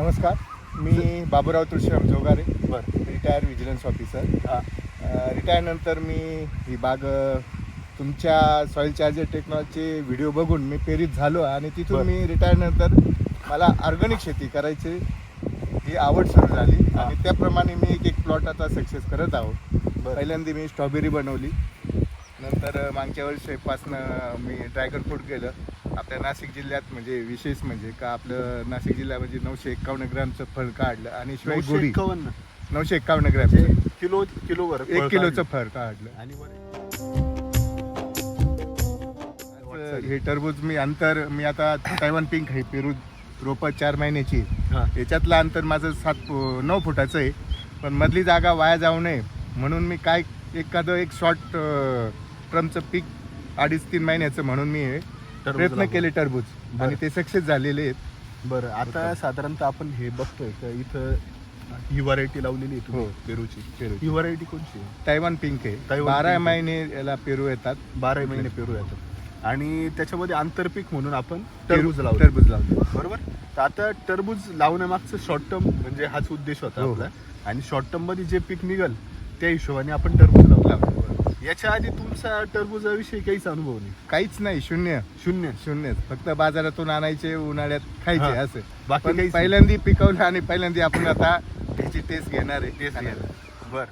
नमस्कार. मी बाबूराव तुळशीराम जोगारे बरं. Retire vigilance officer. हां. रिटायर नंतर मी ही बाग तुमच्या सॉईल चार्जर टेक्नॉलॉजीचे व्हिडिओ बघून मी प्रेरित झालो आणि तिथून. मी रिटायर नंतर मला ऑर्गॅनिक शेती करायची ही आवड सुरू झाली. आणि त्याप्रमाणे मी एक एक प्लॉट आता सक्सेस करत आहोत. बरं. पहिल्यांदा मी स्ट्रॉबेरी बनवली. नंतर मागच्या वर्षीपासनं मी ड्रॅगन फ्रूट केलं. आपल्या नाशिक जिल्ह्यात म्हणजे विशेष म्हणजे का आपलं नाशिक जिल्हा म्हणजे नऊशे एक्कावन्न ग्रामचं फळ काढलं आणि शिवाय नऊशे गोडी. एक्कावन्न. नऊशे एक्कावन्न म्हणजे ग्रॅमचं किलो किलोवर एक किलोचं. फळ काढलं. आणि वर- हे टरबूज मी अंतर मी आता तैवान पिंक आहे पेरू रोपं चार महिन्याची. हां. याच्यातलं अंतर माझं सात फु- नऊ फुटाचं आहे. पण मधली जागा वाया जाऊ नये. म्हणून मी काय एखादं एक शॉर्ट ट्रमचं पीक अडीच तीन महिन्याचं म्हणून मी हे प्रयत्न. केले टरबूज. आणि ते सक्सेस झालेले आहेत. बरं आता साधारणतः आपण हे बघतोय का इथं ही व्हरायटी लावलेली आहे तुम्ही हो. पेरूची. पेरू ही व्हरायटी कोणची आहे? तैवान पिंक आहे. तैवान बारा. महिने याला पेरू येतात. बारा महिने पेरू येतात. आणि त्याच्यामध्ये आंतरपीक म्हणून आपण पेरू टरबूज लावलं टरबूज लावलं बरोबर? तर आता टरबूज लावण्यामागचं शॉर्ट टर्म म्हणजे हाच उद्देश होता हो. आपला. आणि शॉर्ट टर्ममध्ये जे पीक निघल त्या हिशोबाने आपण टरबूज याच्या आधी तुमचा टरबूजाविषयी काहीच अनुभव नाही काहीच नाही शून्य शून्य शून्य फक्त बाजारातून आणायचे उन्हाळ्यात खायचे हा. असं बाकी पण काहीच नाही. पहिल्यांदा पिकवलं आणि पहिल्यांदा आपण आता त्याची टेस्ट घेणार आहे तेच आणि. बर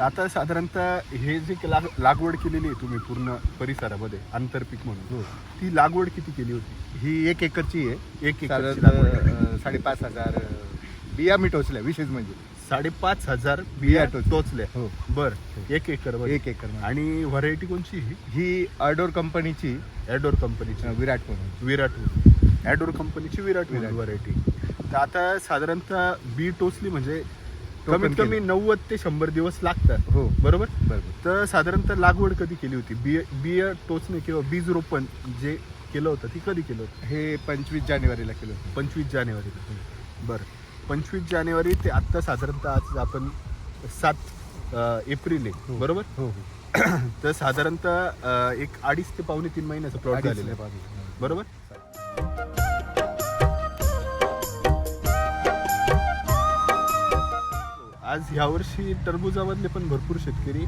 आता साधारणतः हे जे लाग- लागवड केलेली आहे तुम्ही पूर्ण परिसरामध्ये आंतरपीक म्हणून हो. ती लागवड किती केली होती ही एक एकरची आहे एक एकरची साधारण लागवड. अं, साडेपाच हजार अं, बिया मी टोचल्या विशेष म्हणजे. साडेपाच हजार बिया टोच- टोचल्या. हो. बर एक एकर बर एक एकरमध्ये. आणि व्हरायटी कोणची ही? ही कंपनीची ॲडोर कंपनीची अं, विराट म्हणून विराट ॲडोर कंपनीची विराट विराट. व्हरायटी. तर आता साधारणतः बी टोचली म्हणजे टोकन कमीत कमी केलं. नव्वद ते शंभर दिवस लागतात. हो. बरोबर? बरोबर. तर साधारणतः लागवड कधी केली होती? बिय बिय टोचणे किंवा बीज रोपण जे केलं होतं ती कधी केलं होतं? हे पंचवीस जानेवारीला केलं होतं. पंचवीस जानेवारीला. बरं. पंचवीस जानेवारी ते आत्ता साधारणतः आज आपण सात एप्रिल आहे. हो. बरोबर? हो हो. तर साधारणतः एक अडीच ते पावणे तीन महिन्याचा प्लॉट झालेला आहे. बरोबर? आज ह्या वर्षी टरबुजामधले पण भरपूर शेतकरी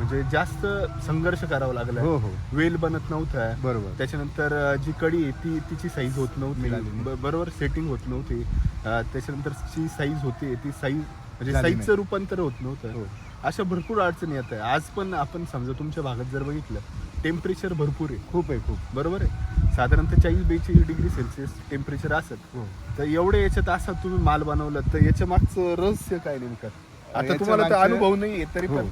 म्हणजे जास्त संघर्ष करावा लागला. हो हो. वेल बनत नव्हता. बरोबर. त्याच्यानंतर जी कडी आहे ती तिची साईज होत नव्हती. मिळाली नाही. ब- बरोबर सेटिंग होत नव्हती. अं, त्याच्यानंतर जी साईज होती ती साईज म्हणजे झाली साईजचं रूपांतर होत नव्हतं. हो. अशा भरपूर अडचणी येत आहे आज पण आपण समजा तुमच्या भागात जर बघितलं टेम्परेचर भरपूर आहे. खूप आहे खूप. बरोबर आहे. साधारणतः चाळीस बेचाळीस डिग्री सेल्सिअस टेम्परेचर असत. हो. तर एवढे याच्यात असा तुम्ही माल बनवला तर याच्या मागचं रहस्य काय नेमकं? आता याच्या तुम्हाला तर मागचं- अनुभव नाही तरी हो. पण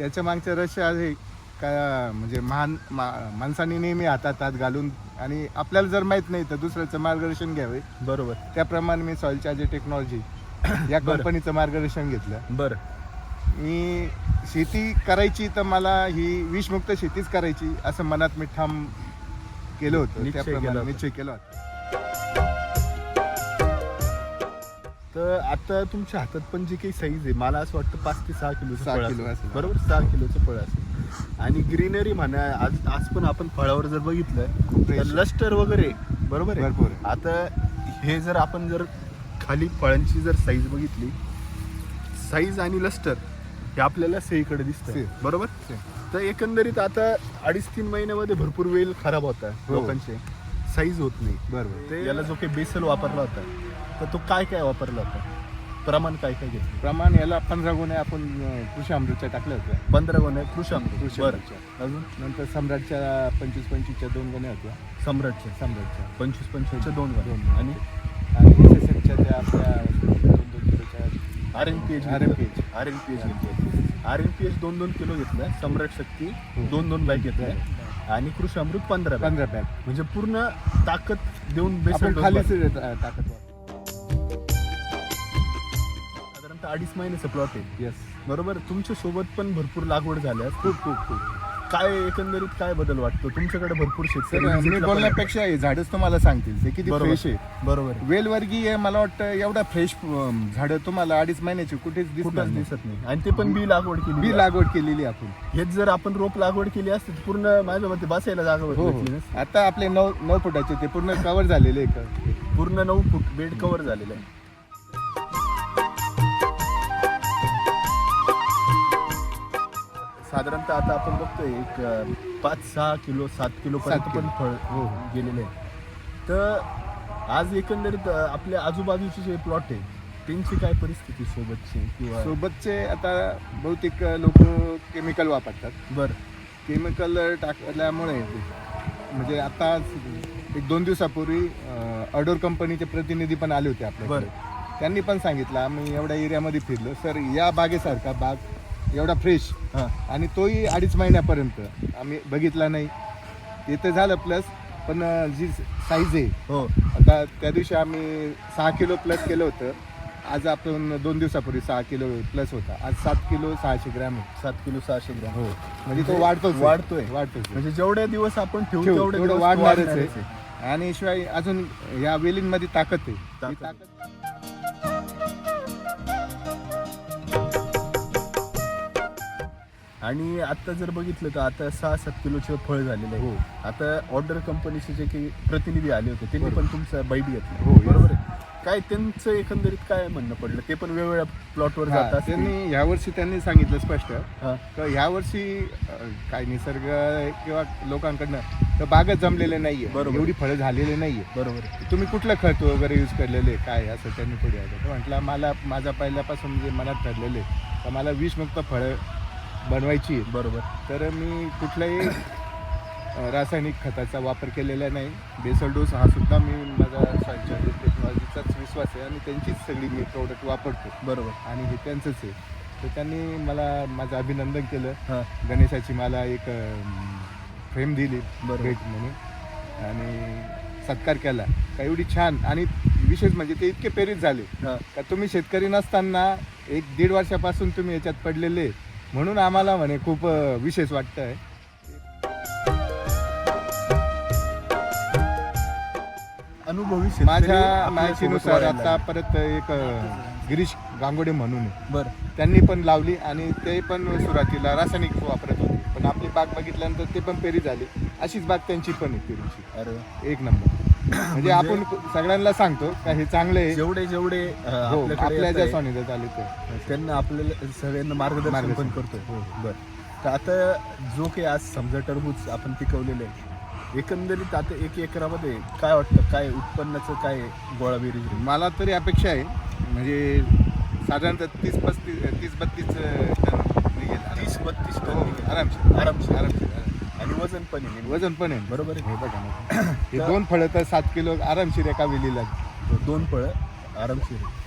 याच्या मागचं रहस्य आहे का म्हणजे महान मा- माणसाने नेहमी हातात हात घालून आणि आपल्याला जर माहीत नाही तर दुसऱ्याचं मार्गदर्शन घ्यावे. बरोबर. त्याप्रमाणे मी सॉईल चार्जर टेक्नॉलॉजी या. कंपनीचं मार्गदर्शन घेतलं. बरं. मी शेती करायची तर मला ही विषमुक्त शेतीच करायची असं मनात मी ठाम केलं होतं. त्याप्रमाणे होता. निश्चय केला होता. तर आता तुमच्या हातात पण जी काही साईज आहे मला असं वाटतं पाच ते सहा किलोचं सहा फळ किलो असेल. असेल. बरोबर सहा किलोचं फळ असेल आणि ग्रीनरी म्हणा आज आज पण आपण फळावर जर बघितलं तर Fresh. लस्टर वगैरे बरोबर आहे भरपूर आहे. आता हे जर आपण जर खाली फळांची जर साईज बघितली साईज आणि लस्टर हे आपल्याला सेईकडे दिसतं. बरोबर. तर एकंदरीत आता अडीच तीन महिन्यामध्ये भरपूर वेल खराब होता हो. लोकांचे साईज होत नाही बरोबर ते याला जो काही बेसल वापरला होता तर तो काय काय वापरला होता? प्रमाण काय काय घेतलं? प्रमाण याला पंधरा गुणे आपण अं, कृषी अमृतच्या टाकल्या होत्या पंधरा कृषामृत कृषी बरं. अमृतच्या. अजून? नंतर सम्राटच्या पंचवीस पंचवीसच्या दोन गुण्या होत्या सम्राटच्या सम्राटच्या. पंचवीस पंचवीसच्या दोन दोन. गोण्या आणि? आणि एस एस एफच्या त्या आपल्या दोन दोन किलोच्या R N P H RMPH. R N P H. घेतलं. आर एन पी एच दोन दोन किलो घेतलं. सम्राट शक्ती हो. दोन दोन बॅग घेतल्या आणि कृषी अमृत पंधरा बॅग. पंधरा बॅग. म्हणजे पूर्ण ताकद देऊन आपण डोस खाली. टाकत अडीच महिन्याचा प्लॉट आहे. येस बरोबर? तुमच्यासोबत पण भरपूर लागवड झाल्या खूप खूप खूप. काय एकंदरीत काय बदल वाटतो? तुमच्याकडे भरपूर शेतकरी मी बोलण्यापेक्षा हे झाडच तुम्हाला सांगतील. ते किती. फ्रेश आहे. बरोबर. आहे. वेलवर्गीय मला वाटतं एवढा फ्रेश झाडं तुम्हाला अडीच महिन्याची कुठेच नाही. दिसत नाही. आणि ते पण बी लागवड केली बी लागवड केलेली आपण. हेच जर आपण रोप लागवड केली असती पूर्ण माझ्या मते बसायला जागा हो हो. आता आपले नऊ नऊ फुटाचे ते पूर्ण कव्हर झालेले पूर्ण नऊ फूट बेड कव्हर झालेलं आहे. साधारणतः आता आपण बघतोय एक पाच सहा किलो सात किलो पर्यंत सात पण किलो. फळ हो, हो. गेलेले आहे तर आज एकंदरीत अं, आपल्या आजूबाजूचे जे प्लॉट आहे त्यांची काय परिस्थिती सोबतची किंवा सोबतचे आता बहुतेक लोक केमिकल वापरतात. बर. केमिकल टाकल्यामुळे म्हणजे आता एक दोन दिवसापूर्वी अडोर कंपनीचे प्रतिनिधी पण आले होते आपल्याकडे. त्यांनी पण सांगितलं आम्ही एवढ्या एरियामध्ये फिरलो. सर या बागेसारखा बाग एवढा फ्रेश हां. आणि तोही अडीच महिन्यापर्यंत. आम्ही बघितला नाही. ते तर झालं प्लस पण अं, जी साईज आहे. हो. आता त्या दिवशी आम्ही सहा किलो प्लस केलं होतं. आज आपण दोन दिवसापूर्वी सहा किलो प्लस होता. आज सात किलो सहाशे ग्रॅम आहे. सात किलो सहाशे ग्रॅम. हो. म्हणजे तो वाढतोच आहे. वाढतोय. वाढतोच आहे. म्हणजे जेवढे दिवस आपण ठेवू ठेवू, तेवढे तेवढं दिवस वाढणारच वाढणारच आहे. आणि शिवाय अजून या वेलींमध्ये ताकद आहे. ही. ताकद आणि आता जर बघितलं तर आता सहा सात किलोचे फळ झालेलं आहे हो. आता ऑर्डर कंपनीचे जे काही प्रतिनिधी आले होते त्यांनी. पण तुमचा बाईट घेतला. हो, बरोबर आहे. काय त्यांचं एकंदरीत काय म्हणणं पडलं? ते पण वेगवेगळ्या प्लॉटवर जात असतील. त्यांनी यावर्षी त्यांनी सांगितलं स्पष्ट. हा, का ह्यावर्षी अं, काय निसर्ग किंवा लोकांकडनं तर बागच जमलेले नाहीये. बरोबर. एवढी फळं झालेली नाहीये. बरोबर. तुम्ही कुठलं खत वगैरे यूज करलेले काय? असं त्यांनी पुढे आलं. तर म्हटलं मला माझा पहिल्यापासून म्हणजे मनात ठरलेले का मला विषमुक्त फळं बनवायची. आहेत. बरोबर. तर मी कुठल्याही रासायनिक खताचा वापर केलेला नाही. बेसल डोस हा सुद्धा मी माझा सायन्स टेक्नॉलॉजीचाच विश्वास आहे आणि त्यांचीच सगळी मी प्रोडक्ट वापरतो. बरोबर. आणि हे त्यांचंच आहे. तर त्यांनी मला माझं अभिनंदन केलं. हा. गणेशाची मला एक फ्रेम दिली बरोबर. भेट म्हणून. आणि सत्कार केला. का एवढी छान आणि विशेष म्हणजे ते इतके प्रेरित झाले. हा. का तुम्ही शेतकरी नसताना एक दीड वर्षापासून तुम्ही याच्यात पडलेले. म्हणून आम्हाला म्हणे खूप विशेष वाटतं आहे अनुभवी माझ्या माहितीनुसार आता. परत एक गिरीश गांगोडे म्हणून. बरं त्यांनी पण लावली आणि ते पण सुरुवातीला रासायनिक वापरत होते पण आपली बाग बघितल्यानंतर ते पण पेरी झाली अशीच बाग त्यांची पण आहे पेरीची अरे. एक नंबर म्हणजे आपण सगळ्यांना सांगतो का हे चांगलं आहे. जेवढे जेवढे अं, हो आपल्याकडे आपल्या येत ज्या आहे, आले ते. त्यांना आपल्याला सगळ्यांना मार्गदर्शन पण मार्गदर्शन. करतोय. बर. तर आता जो काही आज समजा टरबूज आपण पिकवलेलं आहे एकंदरीत आता एक एकरामध्ये काय वाटतं? काय उत्पन्नाचं काय गोळा बेरीज? मला तरी अपेक्षा आहे म्हणजे साधारणतः तीस पस्तीस तीस बत्तीस टन निघेल. तीस बत्तीस टन हो, निघेल. आरामशीर. आरामशीर. आरामशीर. आणि वजन पण आहे. वजन पण आहे बरोबर आहे हे बघा ना हे दोन फळं तर सात किलो आरामशीर एका वेलीला दोन फळं आरामशीर आहे.